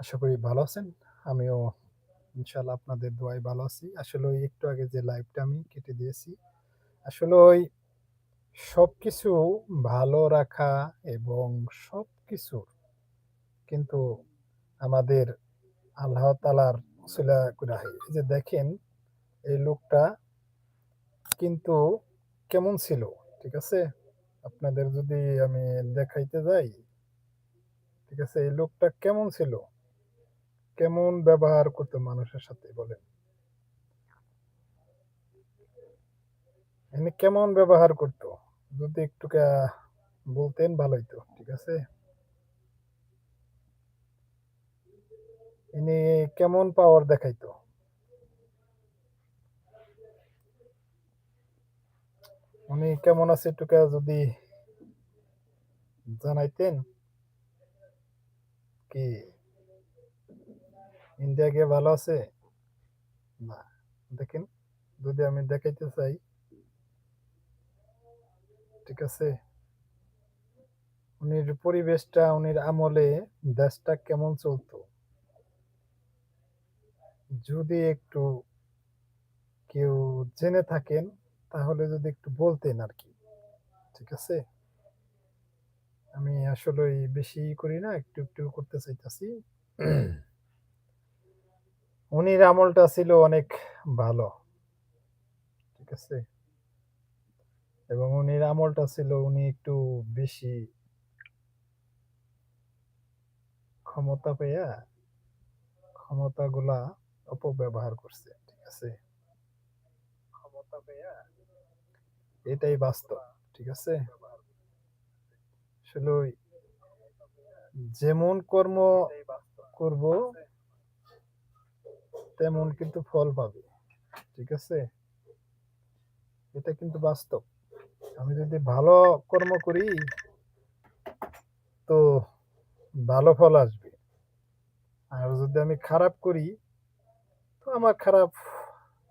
আশা করি ভালো আছেন। আমিও ইনশাল্লাহ আপনাদের দোয়ায় ভালো আছি। আসলে ওই একটু আগে যে লাইভটা আমি কেটে দিয়েছি। আসলে ওই সব কিছু ভালো রাখা এবং সবকিছুর কিন্তু আমাদের আল্লাহ তাআলার উসিলা হয়। এই যে দেখেন এই লোকটা কিন্তু কেমন ছিল, ঠিক আছে? আপনাদের যদি আমি দেখাইতে যাই, ঠিক আছে? এই লোকটা কেমন ছিল? কেমন ব্যবহার করতো মানুষের সাথে বলেন? ইনি কেমন ব্যবহার করতো? যদি একটু বলতেন ভালো হইতো, ঠিক আছে? ইনি কেমন পাওয়ার দেখাইতো? উনি কেমন আছে একটুকা যদি জানাইতেন? কি? ইন্ডিয়া গিয়ে ভালো আছে? না। দেখেন যদি আমি দেখাইতে চাই ঠিক আছে? উনির পরিবেশটা উনির আমলে দেশটা কেমন চলতো? যদি একটু কেউ জেনে থাকেন তাহলে যদি একটু বলতেন আর কি ঠিক আছে? আমি আসলেই বেশি করি না, একটু, একটু করতে চাইতাছি। উনির আমলটা ছিল অনেক ভালো। ঠিক আছে? এবং উনির আমলটা ছিল উনি একটু বেশি ক্ষমতা পেয়া ক্ষমতাগুলা অপব্যবহার করছে। ঠিক আছে? ক্ষমতা পেয়া এটাই বাস্তব। ঠিক আছে? আসলে যেমন কর্ম করব তেমন কিন্তু ফল পাবে। ঠিক আছে? এটা কিন্তু বাস্তব। আমি যদি ভালো কর্ম করি তো ভালো ফল আসবে। আর যদি আমি খারাপ করি তো আমার খারাপ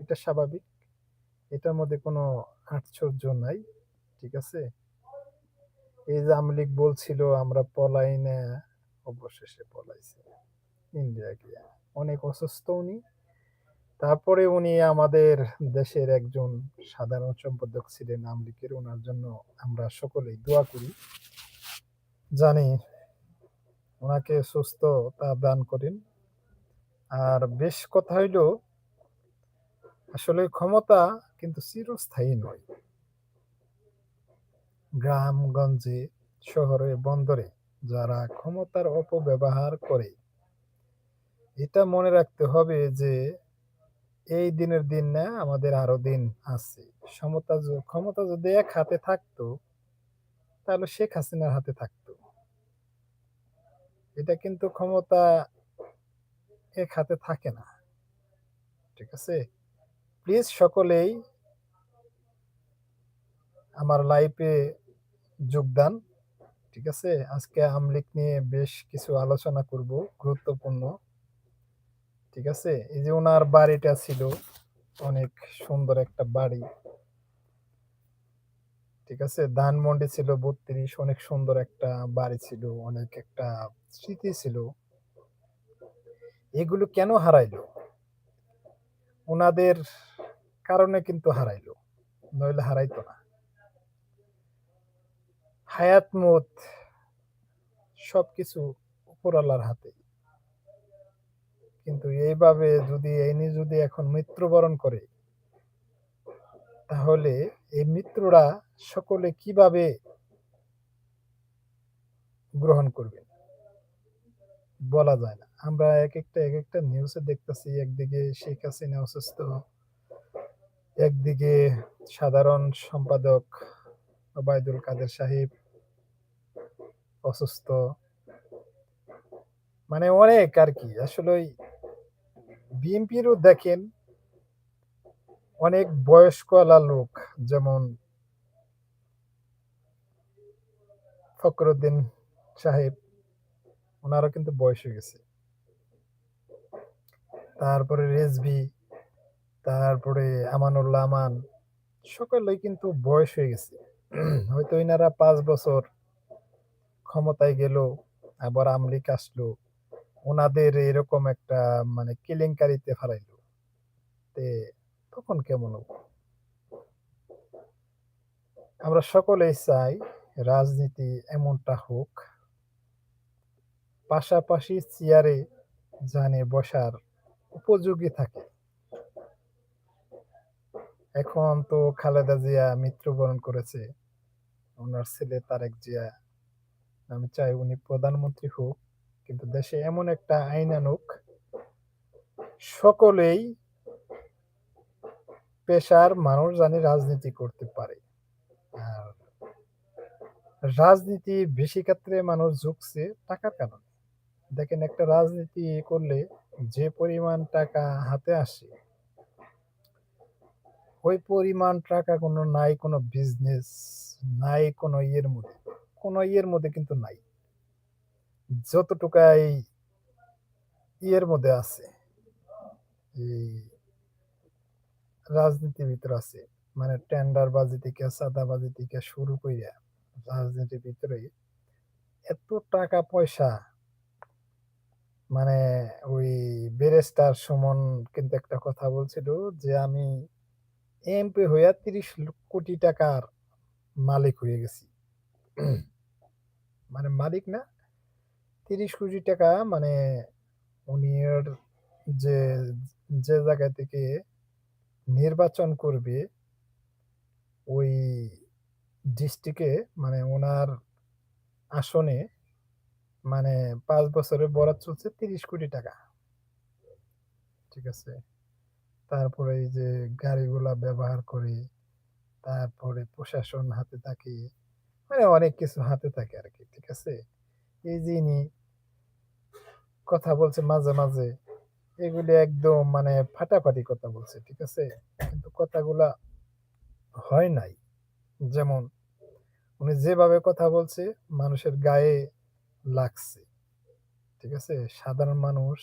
এটা স্বাভাবিক। এটার মধ্যে কোনো আশ্চর্য নাই। ঠিক আছে? এই যে আওয়ামী লীগ বলছিল আমরা পলাই না, অবশেষে পলাইছে। ইন্ডিয়া গিয়া। অনেক অসুস্থ উনি। তারপরে উনি আমাদের দেশের একজন সাধারণ সম্পাদক ছিলেন আওয়ামী লীগের। উনার জন্য আমরা সকলেই দোয়া করি। জানি উনাকে সুস্থতা দান করেন। আর বেশ কথা হইল আসলে ক্ষমতা কিন্তু চিরস্থায়ী নয়। গ্রামগঞ্জে, শহরে, বন্দরে যারা ক্ষমতার অপব্যবহার করে এটা মনে রাখতে হবে যে, এই দিনের দিন না, আমাদের আরও দিন আছে। সমতা ক্ষমতা যদি এক হাতে থাকতো, তাহলে শেখ হাসিনার হাতে থাকতো। এটা কিন্তু ক্ষমতা এক হাতে থাকে না। ঠিক আছে? প্লিজ সকলেই আমার লাইফে যোগদান। ঠিক আছে? আজকে আওয়ামী লীগ নিয়ে বেশ কিছু আলোচনা করব, গুরুত্বপূর্ণ। ঠিক আছে? এই যে ওনার বাড়িটা ছিল অনেক সুন্দর একটা বাড়ি। ঠিক আছে? ধানমন্ডি ছিল ৩২ অনেক সুন্দর একটা বাড়ি ছিল, অনেক একটা স্মৃতি ছিল। এগুলো কেন হারাইলো? ওনাদের কারণে কিন্তু হারাইলো। নইলে হারাইতো না। হায়াত মউত সবকিছু উপরওয়ালার হাতে। কিন্তু এইভাবে যদি ইনি যদি এখন মৃত্যুবরণ করে তাহলে এই মৃত্যুটা সকলে কীভাবে গ্রহণ করবে? বলা যায় না। আমরা একেকটা, একেকটা নিউজে দেখতেছি একদিকে শেখ হাসিনা অসুস্থ, একদিকে সাধারণ সম্পাদক ওবায়দুল কাদের সাহেব অসুস্থ। মানে অনেক আর কি আসলে বিএনপিরও দেখেন অনেক বয়স্কওয়ালা লোক যেমন ফখরুদ্দিন সাহেব উনারও কিন্তু বয়স হয়ে গেছে। তারপরে রেজবি তারপরে আমানুল্লাহ আমান সকলেই কিন্তু বয়স হয়ে গেছে। হয়তো ইনারা পাঁচ বছর ক্ষমতায় গেল, আবার আওয়ামী লীগ আসলো। ওনাদের এরকম একটা মানে কেলেঙ্কারিতে ফালাইলো। তে তখন কেমন হব? আমরা সকলেই চাই রাজনীতি এমনটা হোক পাশাপাশি চেয়ারে জানে বসার উপযোগী থাকে। এখন তো খালেদা জিয়া মৃত্যুবরণ করেছে। ওনার ছেলে তারেক জিয়া। আমি চাই উনি প্রধানমন্ত্রী হোক। কিন্তু দেশে এমন একটা আইন আনুক সকলেই পেশার মানুষ জানি রাজনীতি করতে পারে। আর রাজনীতি বেশি ক্ষেত্রে মানুষ ঝুঁকছে টাকার কারণে। দেখেন একটা রাজনীতি করলে যে পরিমাণ টাকা হাতে আসে ওই পরিমাণ টাকা কোনো নাই কোনো বিজনেস, নাই কোনো ইয়ের মধ্যে। কোনো ইয়ের মধ্যে কিন্তু নাই। যতটুকাই ইয়ের মধ্যে আছে। এই রাজনীতির ভিতরে আছে। মানে টেন্ডারবাজি থেকে চাঁদাবাজি থেকে শুরু কইরা রাজনীতির ভিতরে এত টাকা পয়সা মানে ওই ব্যারিস্টার সুমন কিন্তু একটা কথা বলছিল যে আমি এমপি হইয়া ৩০ কোটি টাকার মালিক হয়ে গেছি। মানে মালিক না ৩০ কোটি টাকা মানে উনি যে, যে জায়গা থেকে নির্বাচন করবে ওই ডিস্ট্রিক্টে মানে ওনার আসনে মানে পাঁচ বছরের বরাত চলছে ৩০ কোটি টাকা। ঠিক আছে? তারপরে এই যে গাড়িগুলা ব্যবহার করে, তারপরে প্রশাসন হাতে থাকে। মানে অনেক কিছু হাতে থাকে আর কি ঠিক আছে? এই ইনি কথা বলছে মাঝে, মাঝে এগুলি একদম মানে ফাটাফাটি কথা বলছে। ঠিক আছে? কিন্তু কথাগুলা হয় নাই। যেমন উনি যেভাবে কথা বলছে মানুষের গায়ে লাগছে। ঠিক আছে? সাধারণ মানুষ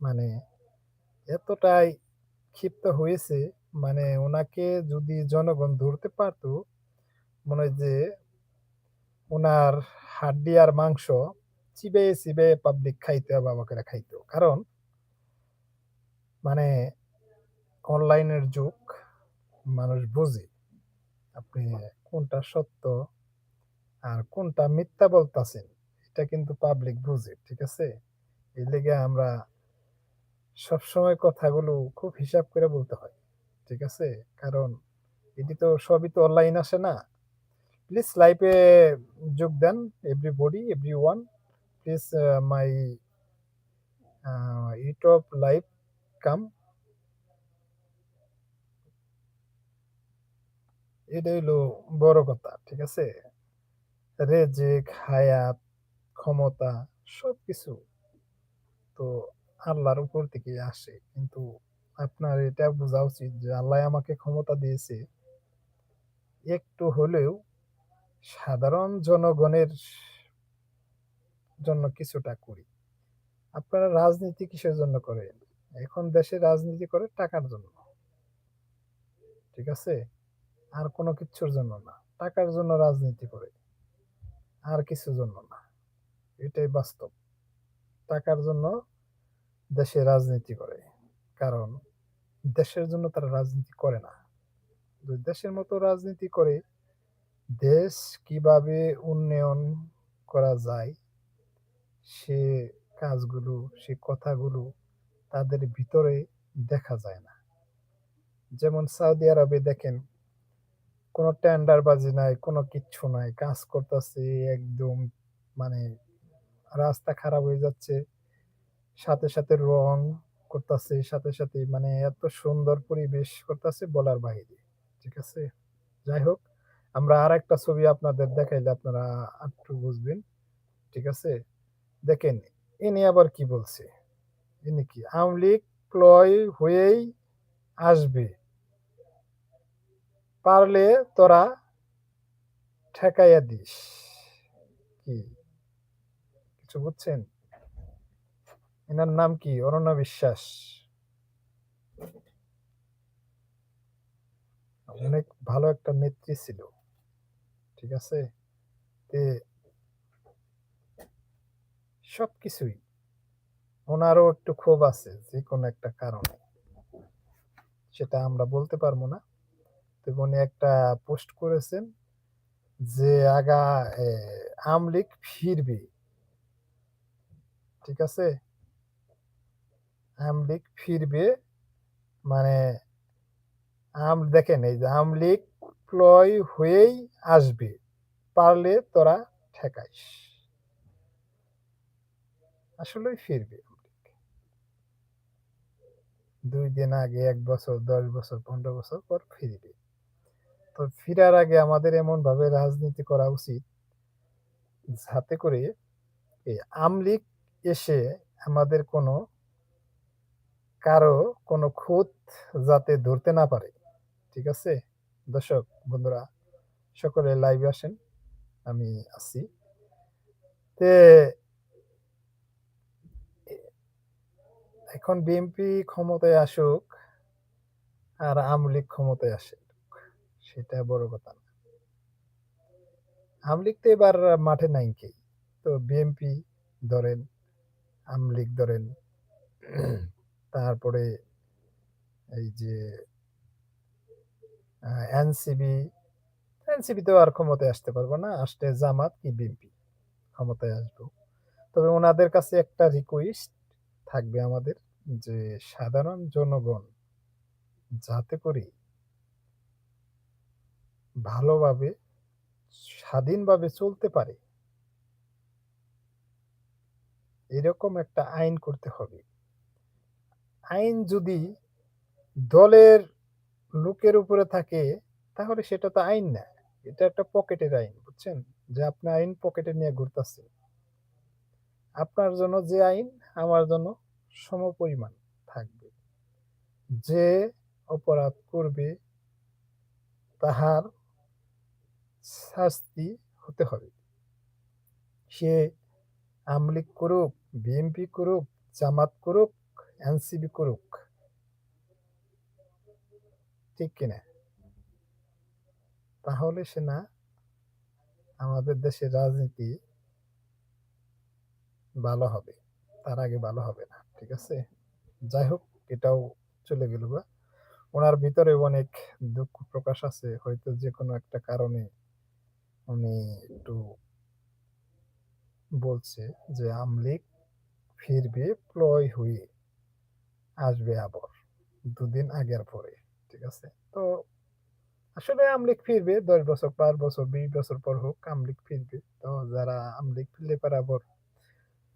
মানে এতটাই ক্ষিপ্ত হয়েছে মানে ওনাকে যদি জনগণ ধরতে পারত, মনে হয় যে উনার হাড্ডি আর মাংস চিবাইয়ে, চিবাইয়ে পাবলিক খাইতো বাবা করে খাইতো। কারণ মানে অনলাইনের যুগ। মানুষ বুঝে আপনি কোনটা সত্য আর কোনটা মিথ্যা বলতাছেন এটা কিন্তু পাবলিক বুঝে। ঠিক আছে? এই লেগে আমরা সবসময় কথাগুলো খুব হিসাব করে বলতে হয়। ঠিক আছে? কারণ এটি তো সবই তো অনলাইন আসে না। প্লিজ লাইভে যোগ দেন everybody, everyone. Please my YouTube live come. এটাই হইল বড় কথা। ঠিক আছে? রেজেক, হায়াত, ক্ষমতা সবকিছু তো আল্লাহর উপর থেকে আসে। কিন্তু আপনার এটা বোঝা উচিত যে আল্লাহ আমাকে ক্ষমতা দিয়েছে একটু হলেও সাধারণ জনগণের জন্য কিছুটা করি। আপনারা রাজনীতি কিসের জন্য করেন? এখন দেশে রাজনীতি করে টাকার জন্য। ঠিক আছে? আর কোনো কিছুর জন্য না। টাকার জন্য রাজনীতি করে। আর কিছুর জন্য না। এটাই বাস্তব। টাকার জন্য দেশে রাজনীতি করে। কারণ দেশের জন্য তারা রাজনীতি করে না। দেশের মতো রাজনীতি করে দেশ কীভাবে উন্নয়ন করা যায় সে কাজগুলো, সে কথাগুলো তাদের ভিতরে দেখা যায় না। যেমন সৌদি আরবে দেখেন কোনো টেন্ডারবাজি নাই, কোনো কিচ্ছু নাই। কাজ করতাছে একদম মানে রাস্তা খারাপ হয়ে যাচ্ছে। সাথে, সাথে রং করতাছে, সাথে, সাথে মানে এত সুন্দর পরিবেশ করতাছে বলার বাইরে ঠিক আছে? যাই হোক আমরা আর একটা ছবি আপনাদের দেখাইলে আপনারা আরেকটু বুঝবেন। ঠিক আছে? দেখেন, ইনি আবার কি বলছে? ইনি কি আওয়ামী লীগ প্লয় হয়েই আসবে। পারলে তোরা ঠেকাইয়া দিস। কি? কিছু বুঝছেন? এনার নাম কি? অরণ্য বিশ্বাস। অনেক ভালো একটা নেত্রী ছিল। ঠিক আছে? তে সবকিছুই ওনারও একটু ক্ষোভ আছে যে কোনো একটা কারণে। সেটা আমরা বলতে পারব না। তো উনি একটা পোস্ট করেছেন যে আগা আমলিক ফিরবে। ঠিক আছে? আমলিক ফিরবে মানে আম দেখেন এই যে আমলিগ প্লয় হয়েই আসবে। পারলে তোরা ঠেকাইস। আসলেই ফিরবে দুই দিন আগে এক বছর, ১০ বছর, ১৫ বছর পর ফিরবে। তো ফিরার আগে আমাদের এমনভাবে রাজনীতি করা উচিত যাতে করে এই আমলিগ এসে আমাদের কোনো কারও কোনো খুঁত যাতে ধরতে না পারে। ঠিক আছে? দর্শক বন্ধুরা সকলে লাইভে আসেন। আমি আছি। তে এখন বিএনপি ক্ষমতায় আসুক আর আমলিগ ক্ষমতায় আসুক সেটা বড় কথা না। আমলিগ তো এবার মাঠে নাইকে। তো বিএনপি ধরেন, আমলিগ ধরেন, তারপরে এই যে এনসিবি, তো আর ক্ষমতায় আসতে পারবে না। আসতে জামাত কি বিএনপি ক্ষমতায় আসব তবে ওনাদের কাছে একটা রিকোয়েস্ট থাকবে আমাদের যে সাধারণ জনগণ যাতে করে ভালোভাবে স্বাধীনভাবে চলতে পারে। এরকম একটা আইন করতে হবে। আইন যদি দলের লোকের উপরে থাকে তাহলে সেটা তো আইন না। এটা একটা পকেটের আইন। বুঝছেন? যে আপনি আইন পকেটে নিয়ে ঘুরতাছেন। আপনার জন্য যে আইন আমার জন্য সমপরিমাণ থাকবে। যে অপরাধ করবে তাহার শাস্তি হতে হবে। সে আমলিক করুক, বিএনপি করুক, জামাত করুক, এনসিবি করুক। ঠিক কিনা? তাহলে সে না, আমাদের দেশের রাজনীতি ভালো হবে। তার আগে ভালো হবে না। ঠিক আছে? যাই হোক, এটাও চলে গেল বা ওনার ভিতরে অনেক দুঃখ প্রকাশ আছে। হয়তো যেকোনো একটা কারণে উনি একটু বলছে যে আমলিগ ফিরবে প্লয় হয়ে আসবে আবার। দুদিন আগের পরে। ঠিক আছে? তো আসলে আমলিগ ফিরবে ১০ বছর, ৫ বছর, ২০ বছর পর হোক আমলিগ ফিরবে। তো যারা আমলিগ ফিরলে পরে আবার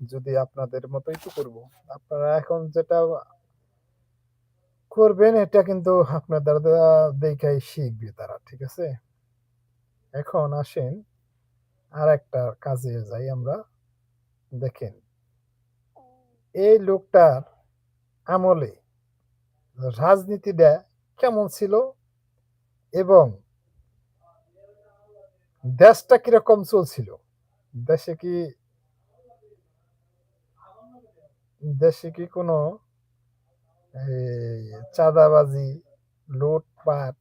যদি আপনাদের মতোই তো করব। আপনারা এখন যেটা করবেন এটা কিন্তু আপনাদের দ্বারা দেখাই শিখবে তারা। ঠিক আছে? এখন আসেন আরেকটা কাজে যাই আমরা। দেখেন এই লোকটার আমলে রাজনীতিটা কেমন ছিল এবং দেশটা কীরকম চলছিল? দেশে কি দেশে কি কোনো চাঁদাবাজি, লুটপাট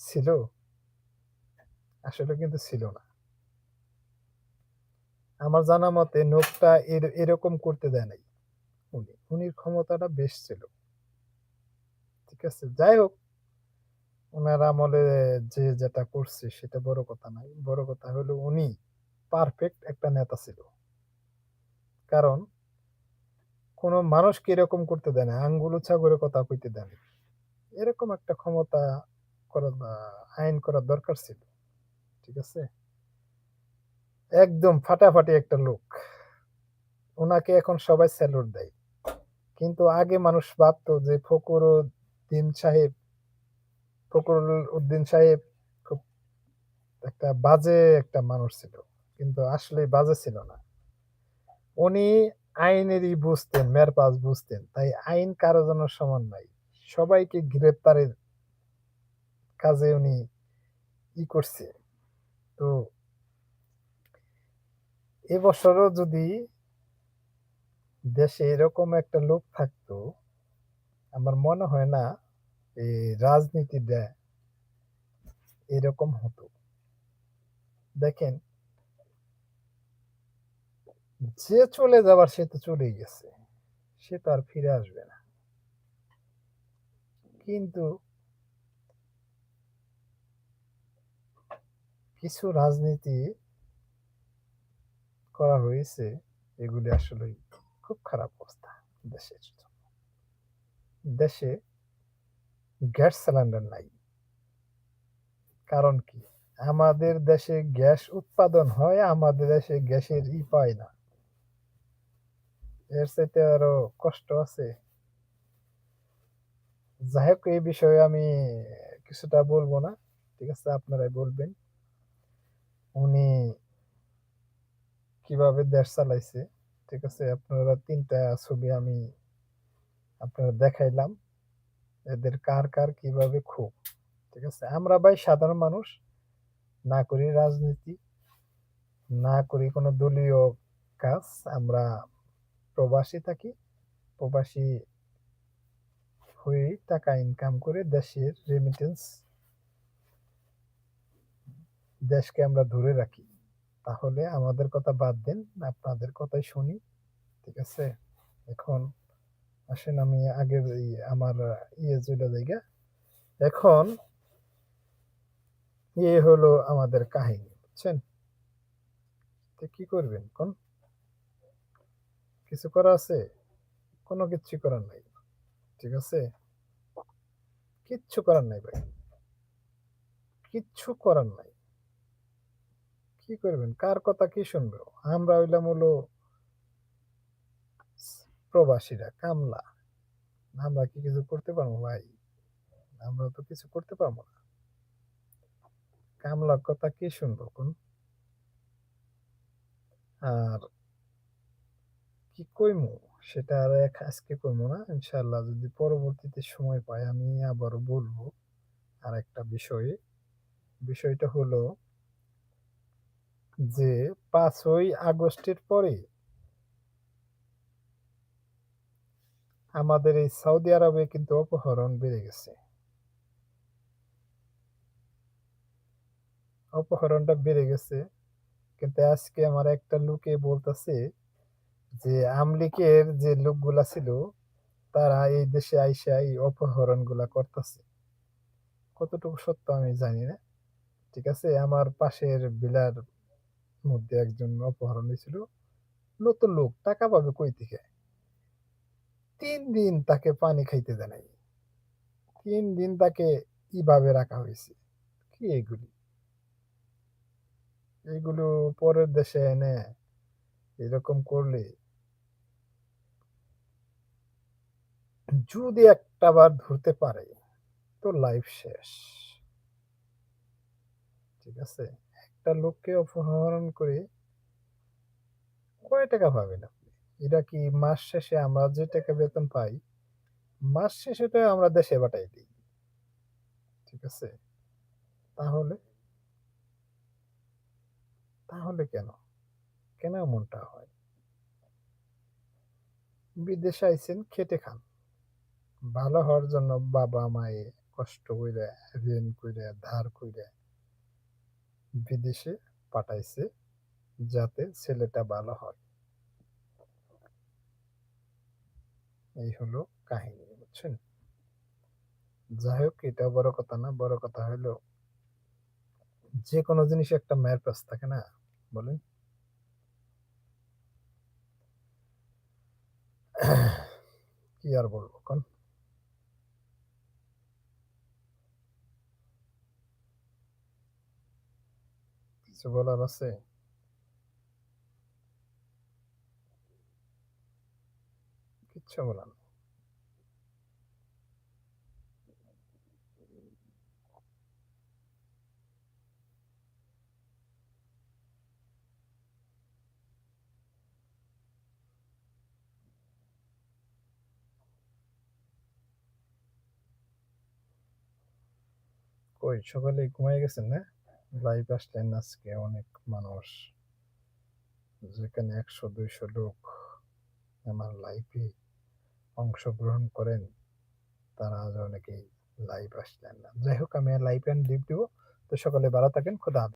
ছিল? আসলে কিন্তু ছিল না। আমার জানা মতে এর এরকম করতে দেয় নাই উনি। উনির ক্ষমতাটা বেশ ছিল। ঠিক আছে? যাই হোক, উনার আমলে যে যেটা করছে সেটা বড় কথা নাই বড় কথা হলো উনি পারফেক্ট একটা নেতা ছিল। কারণ কোনো মানুষকে এরকম করতে দেয় না। আঙ্গুল উঁচা করে কথা কইতে দেয়। এরকম একটা ক্ষমতা করা আইন করার দরকার ছিল। ঠিক আছে? একদম ফাটাফাটি একটা লোক। ওনাকে এখন সবাই স্যালুট দেয়। কিন্তু আগে মানুষ ভাবতো যে ফখরুদ্দিন সাহেব ফখরুল উদ্দিন সাহেব খুব একটা বাজে একটা মানুষ ছিল। কিন্তু আসলে বাজে ছিল না। উনি আইনেরই বুঝতেন, মেরপাস বুঝতেন। তাই আইন কারও জন্য সমান নাই। সবাইকে গ্রেপ্তারের কাজে উনি ই করছে। তো এবছরও যদি দেশে এরকম একটা লোক থাকতো, আমার মনে হয় না এই রাজনীতিটা এরকম হতো। দেখেন, যে চলে যাবার সে তো চলেই গেছে। সে তো আর ফিরে আসবে না। কিন্তু কিছু রাজনীতি করা হয়েছে, এগুলি আসলে খুব খারাপ অবস্থা দেশের। দেশে গ্যাস সিলিন্ডার নাই। কারণ কি? আমাদের দেশে গ্যাস উৎপাদন হয়, আমাদের দেশে গ্যাসের ই পায় না। এর চাইতে আরও কষ্ট আছে? যাই হোক এই বিষয়ে আমি কিছুটা বলব না। ঠিক আছে? আপনারাই বলবেন। উনি কীভাবে দেশ চালাইছে। ঠিক আছে? আপনারা তিনটা ছবি আমি আপনারা দেখাইলাম। এদের কার, কার কীভাবে খুব ঠিক আছে? আমরা ভাই সাধারণ মানুষ। না করি রাজনীতি, না করি কোনো দলীয় কাজ। আমরা প্রবাসী থাকি। প্রবাসী হয়ে টাকা ইনকাম করে দেশের রেমিটেন্স দেশকে আমরা ধরে রাখি। তাহলে আমাদের কথা বাদ দেন। আপনাদের কথাই শুনি। ঠিক আছে? এখন আসেন, আমি আগের আমার ইয়ে চইলা জায়গা এখন ইয়ে হলো আমাদের কাহিনী। বুঝছেন? তো কি করবেন কোন? কিছু করা আছে? কোনো কিচ্ছু করার নাই। ঠিক আছে? কিচ্ছু করার নাই ভাই। কিচ্ছু করার নাই। কি করবেন? কার কথা কি শুনবে? আমরা হইলাম হলো প্রবাসীরা, কামলা। আমরা কি কিছু করতে পারব ভাই? আমরা তো কিছু করতে পারব না। কামলার কথা কে শুনব কোন? আর কি কইমু? সেটা আর এক আজকে কইমু না। ইনশাল্লাহ যদি পরবর্তীতে সময় পাই আমি আবারও আর একটা বিষয়ে। বিষয়টা হলো যে পাঁচই আগস্টের পরে আমাদের এই সৌদি আরবে কিন্তু অপহরণ বেড়ে গেছে। অপহরণটা বেড়ে গেছে। কিন্তু আজকে আমার একটা লোকে বলতেছে যে, আমলিকের যে লোকগুলা ছিল, তারা এই দেশে আইসা এই অপহরণগুলা করতেছে। কতটুকু সত্য আমি জানি না। ঠিক আছে? আমার পাশের বিলার মধ্যে একজন অপহরণ হয়েছিল। নতুন লোক, টাকা পাবে কই থেকে? ৩ দিন তাকে পানি খাইতে দেয় নাই। ৩ দিন তাকে ইভাবে রাখা হয়েছে কি এগুলি? এগুলো পরের দেশে এনে এরকম করলে যদি একটা বার ধরতে পারে, তো লাইফ শেষ। ঠিক আছে? একটা লোককে অপহরণ করে কয় টাকা পাবেন আপনি? এটা কি মাস শেষে আমরা যে টাকা বেতন পাই, মাস শেষে তো আমরা দেশে পাঠাই দেই। ঠিক আছে? তাহলে? তাহলে কেন? কেন এমনটা হয়? বিদেশে আইছেন খেটে খান। ভালো হওয়ার জন্য বাবা-মায়ে কষ্ট কইরা, ঋণ কইরা, ধার কইরা বিদেশে পাঠাইছে যাতে ছেলেটা ভালো হয়। এই হলো কাহিনী। বুঝছেন? যাই হোক এটা বড় কথা না। বড় কথা হইল যেকোনো জিনিস একটা মের প্যাঁচ থাকে না? বলেন? কি আর বলব কোন? কিছু বলার আছে? নাই। কই, সকালে ঘুমাই গেছেন না? লাইভ আসলেন আজকে অনেক মানুষ। যেখানে ১০০-২০০ লোক আমার লাইভে অংশগ্রহণ করেন, তারা আজ অনেকেই লাইভ আসলেন না। যাই হোক আমি লাইভ অ্যান্ড লিভ দিব। তো সকলে ভালো থাকেন। খোদা।